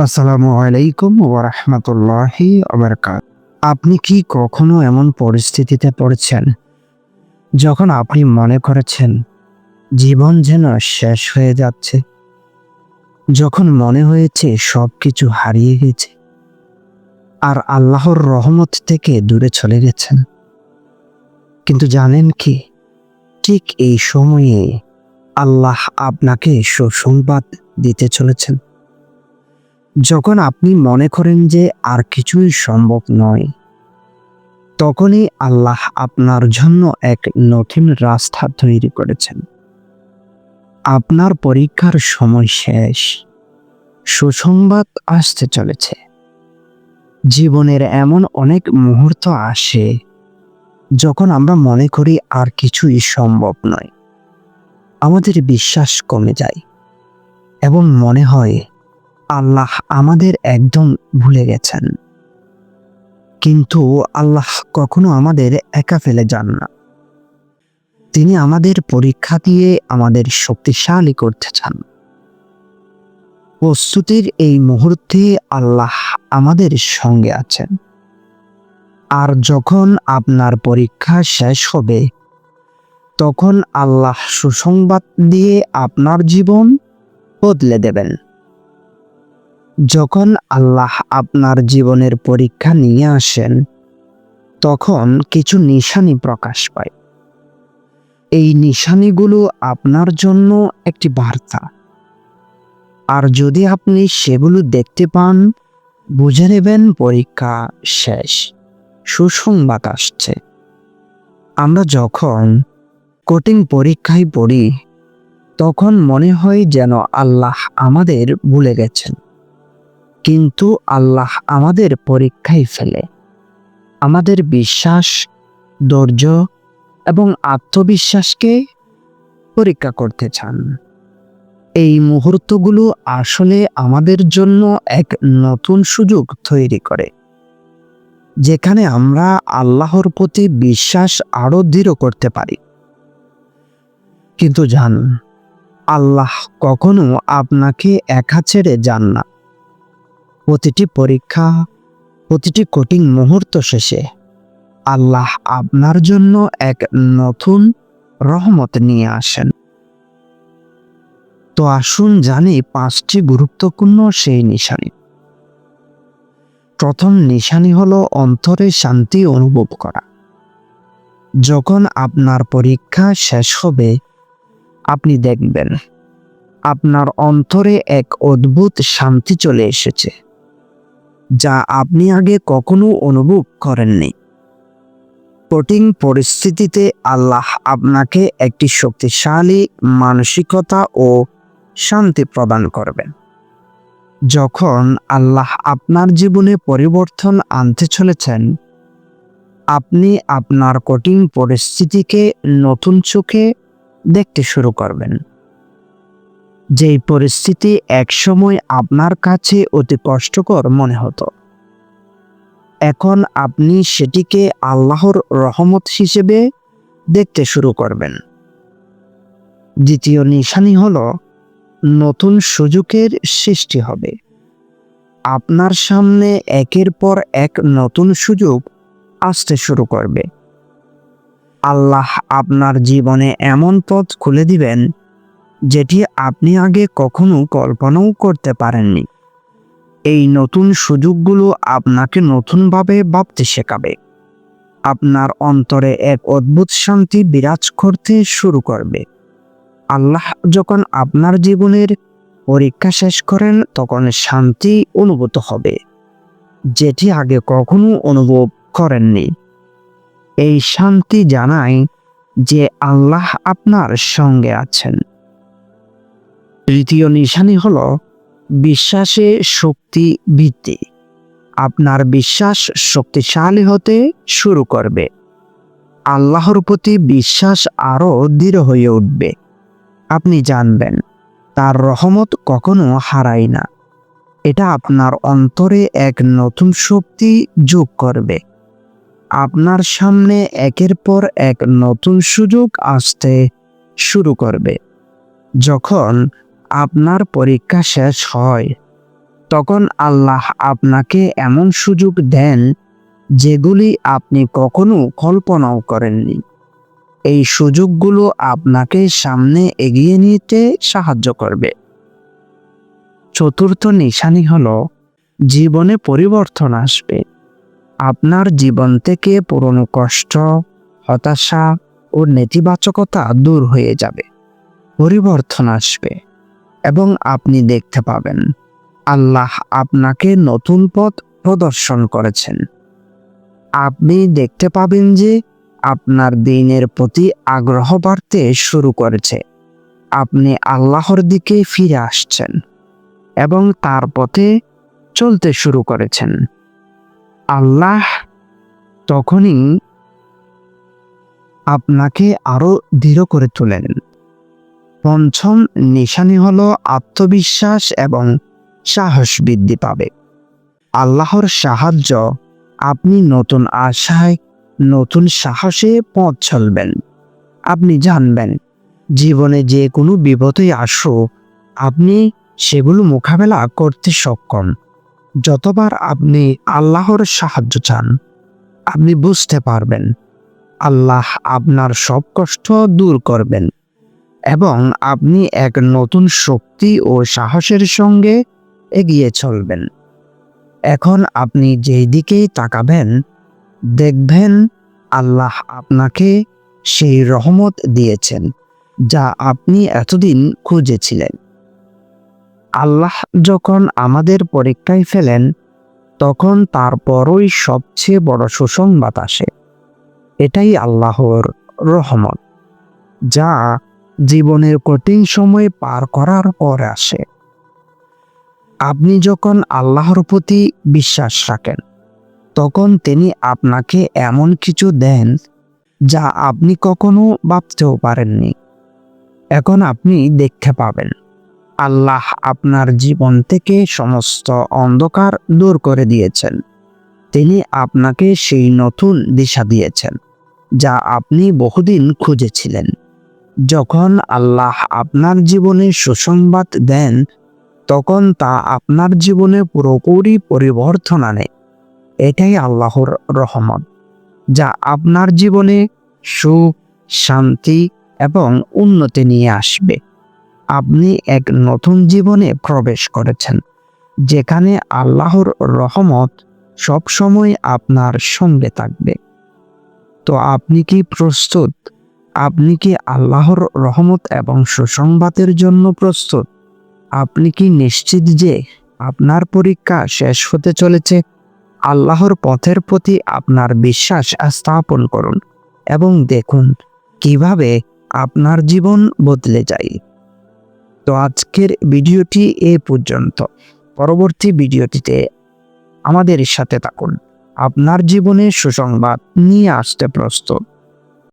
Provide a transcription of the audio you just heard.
আসসালামু আলাইকুম ওরহমতুল্লাহি আবরকাত আপনি কি কখনো এমন পরিস্থিতিতে পড়েছেন যখন আপনি মনে করেছেন জীবন যেন শেষ হয়ে যাচ্ছে? যখন মনে হয়েছে সব কিছু হারিয়ে গেছে আর আল্লাহর রহমত থেকে দূরে চলে গেছেন। কিন্তু জানেন কি? ঠিক এই সময়ে আল্লাহ আপনাকে সুসংবাদ দিতে চলেছেন। যখন আপনি মনে করেন যে আর কিছুই সম্ভব নয়, তখনই আল্লাহ আপনার জন্য এক নতুন রাস্তা তৈরি করেছেন। আপনার পরীক্ষার সময় শেষ। সুসংবাদ আসতে চলেছে। জীবনের এমন অনেক মুহূর্ত আসে যখন আমরা মনে করি আর কিছুই সম্ভব নয়। আমাদের বিশ্বাস কমে যায় এবং মনে হয় আল্লাহ আমাদের একদম ভুলে গেছেন। কিন্তু আল্লাহ কখনো আমাদের একা ফেলে যান না। তিনি আমাদের পরীক্ষা দিয়ে আমাদের শক্তিশালী করতে চান। প্রস্তুতির এই মুহূর্তে আল্লাহ আমাদের সঙ্গে আছেন। আর যখন আপনার পরীক্ষা শেষ হবে, তখন আল্লাহ সুসংবাদ দিয়ে আপনার জীবন বদলে দেবেন। যখন আল্লাহ আপনার জীবনের পরীক্ষা নিয়ে আসেন, তখন কিছু নিশানি প্রকাশ পায়। এই নিশানিগুলো আপনার জন্য একটি বার্তা। আর যদি আপনি সেগুলো দেখতে পান, বুঝে নেবেন পরীক্ষা শেষ, সুসংবাদ আসছে। আমরা যখন কঠিন পরীক্ষায় পড়ি, তখন মনে হয় যেন আল্লাহ আমাদের ভুলে গেছেন। কিন্তু আল্লাহ আমাদের পরীক্ষায় ফেলে। আমাদের বিশ্বাস, ধৈর্য এবং আত্মবিশ্বাসকে পরীক্ষা করতে চান। এই মুহূর্তগুলো আসলে আমাদের জন্য এক নতুন সুযোগ তৈরি করে, যেখানে আমরা আল্লাহর প্রতি বিশ্বাস আরও দৃঢ় করতে পারি। কিন্তু জান, আল্লাহ কখনো আপনাকে একা ছেড়ে যান না। প্রতিটি পরীক্ষা, প্রতিটি কঠিন মুহূর্ত শেষে আল্লাহ আপনার জন্য এক নতুন রহমত নিয়ে আসেন। তো আসুন জানি পাঁচটি গুরুত্বপূর্ণ সেই নিশানি। প্রথম নিশানি হলো অন্তরে শান্তি অনুভব করা। যখন আপনার পরীক্ষা শেষ হবে, আপনি দেখবেন, আপনার অন্তরে এক অদ্ভুত শান্তি চলে এসেছে। যা আপনি আগে কখনো অনুভব করেননি। কঠিন পরিস্থিতিতে আল্লাহ আপনাকে একটি শক্তিশালী মানসিকতা ও শান্তি প্রদান করবেন। যখন আল্লাহ আপনার জীবনে পরিবর্তন আনতে চলেছেন, আপনি আপনার কঠিন পরিস্থিতিকে নতুন চোখে দেখতে শুরু করবেন। যেই পরিস্থিতি একসময় আপনার কাছে অতি কষ্টকর মনে হতো। এখন আপনি সেটিকে আল্লাহর রহমত হিসেবে দেখতে শুরু করবেন। দ্বিতীয় নিশানি হল, নতুন সুযোগের সৃষ্টি হবে। আপনার সামনে একের পর এক নতুন সুযোগ আসতে শুরু করবে। আল্লাহ আপনার জীবনে এমন পথ খুলে দিবেন যেটি আপনি আগে কখনো কল্পনাও করতে পারেননি। এই নতুন সুযোগগুলো আপনাকে নতুনভাবে ভাবতে শেখাবে। আপনার অন্তরে এক অদ্ভুত শান্তি বিরাজ করতে শুরু করবে। আল্লাহ যখন আপনার জীবনের পরীক্ষা শেষ করেন, তখন শান্তি অনুভূত হবে, যেটি আগে কখনো অনুভব করেননি। এই শান্তি জানায় যে আল্লাহ আপনার সঙ্গে আছেন। তৃতীয় নিশানি হল বিশ্বাসে শক্তি বৃদ্ধি। আপনার বিশ্বাস শক্তিশালী হতে শুরু করবে। আল্লাহর প্রতি বিশ্বাস আরও দৃঢ় হয়ে উঠবে। আপনি জানবেন, তার রহমত কখনো হারায় না। এটা আপনার অন্তরে এক নতুন শক্তি যোগ করবে। আপনার সামনে একের পর এক নতুন সুযোগ আসতে শুরু করবে। যখন আপনার পরীক্ষা শেষ হয়। তখন আল্লাহ আপনাকে এমন সুযোগ দেন যেগুলি আপনি কখনো কল্পনাও করেননি। এই সুযোগগুলো আপনাকে সামনে এগিয়ে নিতে সাহায্য করবে। চতুর্থ নিশানি হলো, জীবনে পরিবর্তন আসবে। আপনার জীবন থেকে পুরনো কষ্ট, হতাশা ও নেতিবাচকতা দূর হয়ে যাবে। পরিবর্তন আসবে। এবং আপনি দেখতে পাবেন। আল্লাহ আপনাকে নতুন পথ প্রদর্শন করেছেন। আপনি দেখতে পাবেন যে আপনার দিনের প্রতি আগ্রহ বাড়তে শুরু করেছে। আপনি আল্লাহর দিকে ফিরে আসছেন এবং তার পথে চলতে শুরু করেছেন। আল্লাহ তখনই আপনাকে আরও দৃঢ় করে তোলেন। পঞ্চম নিশানি হল আত্মবিশ্বাস এবং সাহস বৃদ্ধি পাবে। আল্লাহর সাহায্য, আপনি নতুন আশায়, নতুন সাহসে পথ চলবেন। আপনি জানবেন, জীবনে যে কোনো বিপদই আসুক আপনি সেগুলো মোকাবেলা করতে সক্ষম। যতবার আপনি আল্লাহর সাহায্য চান, আপনি বুঝতে পারবেন, আল্লাহ আপনার সব কষ্ট দূর করবেন। এবং আপনি এক নতুন শক্তি ও সাহসের সঙ্গে এগিয়ে চলবেন। এখন আপনি যেই দিকেই তাকাবেন, দেখবেন আল্লাহ আপনাকে সেই রহমত দিয়েছেন যা আপনি এতদিন খুঁজেছিলেন। আল্লাহ যখন আমাদের পরীক্ষায় ফেলেন, তখন তারপরই সবচেয়ে বড় সুসংবাদ আসে। এটাই আল্লাহর রহমত, যা জীবনের কঠিন সময় পার করার পর আসে। আপনি যখন আল্লাহর প্রতি বিশ্বাস রাখেন, তখন তিনি আপনাকে এমন কিছু দেন যা আপনি কখনো ভাবতেও পারেননি। এখন আপনি দেখতে পাবেন, আল্লাহ আপনার জীবন থেকে সমস্ত অন্ধকার দূর করে দিয়েছেন। তিনি আপনাকে সেই নতুন দিশা দিয়েছেন যা আপনি বহুদিন খুঁজেছিলেন। যখন আল্লাহ আপনার জীবনে সুসংবাদ দেন, তখন তা আপনার জীবনে পুরোপুরি পরিবর্তন আনে। এটাই আল্লাহর রহমত, যা আপনার জীবনে সুখ, শান্তি এবং উন্নতি নিয়ে আসবে। আপনি এক নতুন জীবনে প্রবেশ করেছেন, যেখানে আল্লাহর রহমত সবসময় আপনার সঙ্গে থাকবে। তো আপনি কি প্রস্তুত? আপনি কি আল্লাহর রহমত এবং সুসংবাদের জন্য প্রস্তুত? আপনি কি নিশ্চিত যে আপনার পরীক্ষা শেষ হতে চলেছে? আল্লাহর পথের প্রতি আপনার বিশ্বাস স্থাপন করুন এবং দেখুন কীভাবে আপনার জীবন বদলে যায়। তো আজকের ভিডিওটি এ পর্যন্ত। পরবর্তী ভিডিওটিতে আমাদের সাথে থাকুন। আপনার জীবনে সুসংবাদ নিয়ে আসতে প্রস্তুত।